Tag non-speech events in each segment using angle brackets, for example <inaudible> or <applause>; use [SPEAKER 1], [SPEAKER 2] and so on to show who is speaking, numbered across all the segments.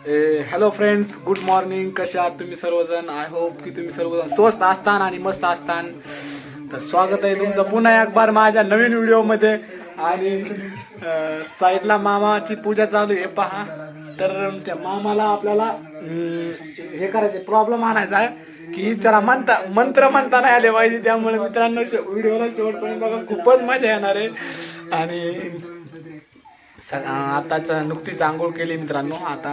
[SPEAKER 1] Hello friends good morning कशा आहात तुम्ही सर्वजण? आय होप की तुम्ही सर्वजण स्वस्त असतान आणि मस्त असतान. तर स्वागत आहे तुमचं पुन्हा अखबार माझ्या नवीन व्हिडिओमध्ये. आणि साईडला मामाची पूजा चालू आहे पहा. तर त्या मामाला आपल्याला हे करायचे प्रॉब्लेम आणायचा आहे की त्याला म्हणता मंत्र म्हणता नाही आले पाहिजे. त्यामुळे मित्रांनो व्हिडिओला शेवटपर्यंत बघा खूपच मजा येणार आहे. आणि आताच नुकतीच आंघोळ केली मित्रांनो. आता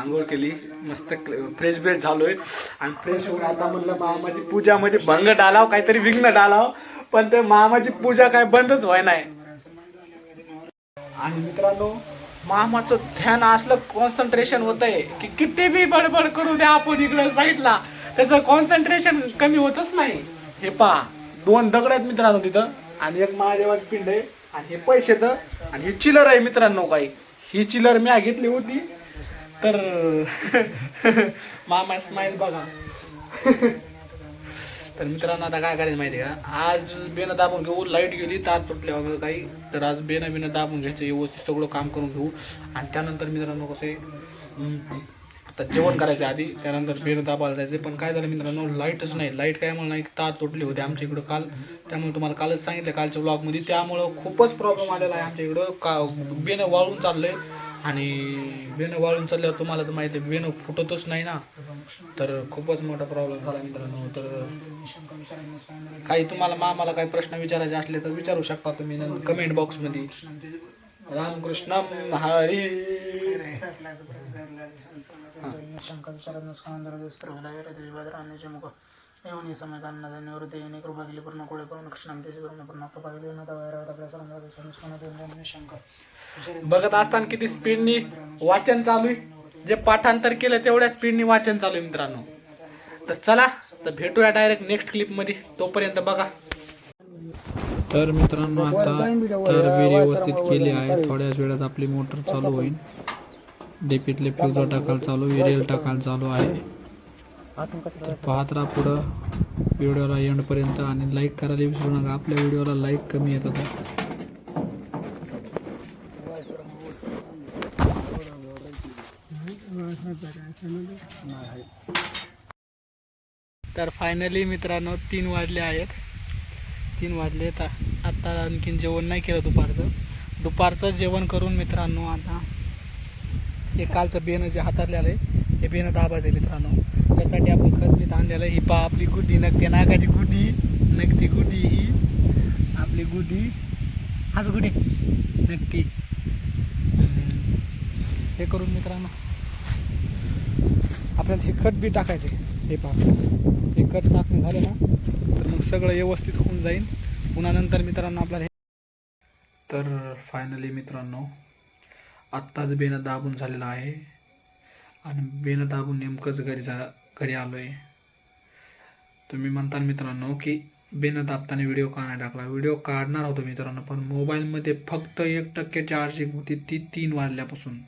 [SPEAKER 1] आंघोळ केली. मस्त फ्रेश ब्रेश झालोय. आणि फ्रेश होऊन आता म्हणलं मामाची पूजा म्हणजे भंग डालाव काहीतरी विघ्न डालाव. पण ते मामाची पूजा काय बंदच व्हाय नाही आणि मित्रांनो मामाचं ध्यान असलं कॉन्सन्ट्रेशन होत आहे की किती बी बडबड करू द्या आपण इकडे साईडला त्याचं कॉन्सन्ट्रेशन कमी होतच नाही. हे पहा दोन दगड आहेत मित्रांनो तिथं. आणि एक महादेवाचं पिंड आहे. आणि हे पैसे तर आणि ही चिलर आहे मित्रांनो काही. ही चिलर मी घेतली होती. तर <laughs> मामा स्माईल बघा. तर मित्रांनो आता काय करायचं माहिती आहे का? आज बेनं दाबून घेऊ. लाइट गेली तार तुटल्या वगैरे काही. तर आज बेनं बिनं दाबून घ्यायचं. व्यवस्थित सगळं काम करून घेऊ. आणि त्यानंतर मित्रांनो कसं आता जेवण करायचं आधी त्यानंतर बेनं दाबायला जायचं. पण काय झालं मित्रांनो लाईटच नाही. लाइट काय म्हणून नाही तार तुटली होती आमच्या इकडं काल. त्यामुळे तुम्हाला कालच सांगितलं कालच्या ब्लॉगमध्ये त्यामुळं खूपच प्रॉब्लेम आलेला आहे आमच्या इकडं. का बेनं वाळून चाललंय. आणि बेनं वाळून चालल्यावर तुम्हाला तर माहिती आहे बेनं फुटतच नाही ना. तर खूपच मोठा प्रॉब्लेम झाला मित्रांनो. तर काही तुम्हाला मामाला काही प्रश्न विचारायचे असले तर विचारू शकता तुम्ही. कमेंट बॉक्समध्ये रामकृष्ण हरी।
[SPEAKER 2] शंकर शरद स्कंदर मुख येऊन समय अन्नदा निवृत्ती येणे कृपा दिली पूर्ण कोळे पूर्ण पूर्ण पूर्ण शंकर
[SPEAKER 1] बघत असताना किती स्पीडनी वाचन चालू आहे. जे पाठांतर केलं तेवढ्या स्पीडनी वाचन चालू आहे मित्रांनो. तर चला तर भेटूया डायरेक्ट नेक्स्ट क्लिपमध्ये. तोपर्यंत बघा. तर मित्रांनो आता तर व्यवस्थित केली आहे थोड्याच वेळात आपली मोटर चालू होईल. डीपीतले फ्यूज टाकायला चालू विरेल टाकायला चालू आहे. पाहत राहा पुढं व्हिडिओला एंडपर्यंत आणि लाईक करायला विसरू नका. आपल्या व्हिडिओला लाईक कमी येतात. तर फायनली मित्रांनो तीन वाजले आहेत. तीन वाजले. तर आत्ता आणखीन जेवण नाही केलं दुपारचं. दुपारचं जेवण करून मित्रांनो आता हे कालचं बेनं जे हातातलेलं आहे हे बेनं दाबायचं आहे मित्रांनो. त्यासाठी आपण खत बीत आणलेलं आहे. ही पा आपली गुड्डी नगते नागाची गुड्डी नगती गुड्डी ही आपली गुडी हाच गुडी नक्की हे करून मित्रांनो आपल्याला हे खत बी टाकायचे हे पहा खत टाकणं झालं ना तर मग सगळं व्यवस्थित होऊन जाईल. पुन्हा नंतर मित्रांनो आपल्याला तर फायनली मित्रांनो आत्ताच बेनं दाबून झालेलं आहे. आणि बेनं दाबून नेमकंच घरी जा घरी आलो आहे तुम्ही म्हणताल मित्रांनो की बेनं दाबताना व्हिडिओ का नाही टाकला. व्हिडिओ काढणार होतो मित्रांनो पण मोबाईलमध्ये फक्त एक टक्के चार्जिंग होती ती तीन वाजल्यापासून.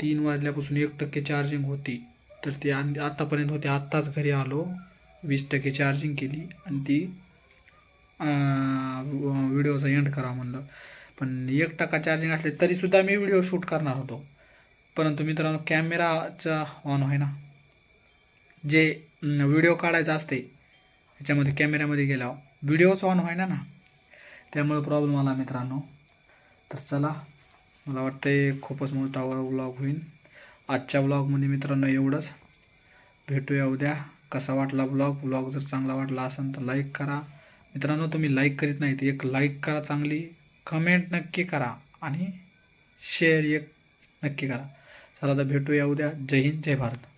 [SPEAKER 1] तीन वाजल्यापासून एक टक्के चार्जिंग होती. तर ती आन- आत्तापर्यंत होती. आत्ताच घरी आलो. वीस टक्के चार्जिंग केली आणि ती व्हिडिओचा एंड करा म्हणलं. पण एक टक्का चार्जिंग असले तरीसुद्धा मी व्हिडिओ शूट करणार होतो. परंतु मित्रांनो कॅमेराचा ऑन आहे ना. जे व्हिडिओ काढायचा असते त्याच्यामध्ये कॅमेऱ्यामध्ये गेल्यावर व्हिडिओच ऑन व्हायना ना त्यामुळे प्रॉब्लेम आला मित्रांनो. तर चला मला वाटतं खूपच मोठा व्लॉग होईल आजच्या व्लॉगमध्ये मित्रांनो एवढंच. भेटूया उद्या. कसा वाटला ब्लॉग ब्लॉग जर चांगला वाटला असेल तर लाईक करा. मित्रांनो तुम्ही लाईक करीत नाहीत एक लाईक करा चांगली. कमेंट नक्की करा आणि शेअर एक नक्की करा. चला तर भेटूया उद्या. जय हिंद जय भारत.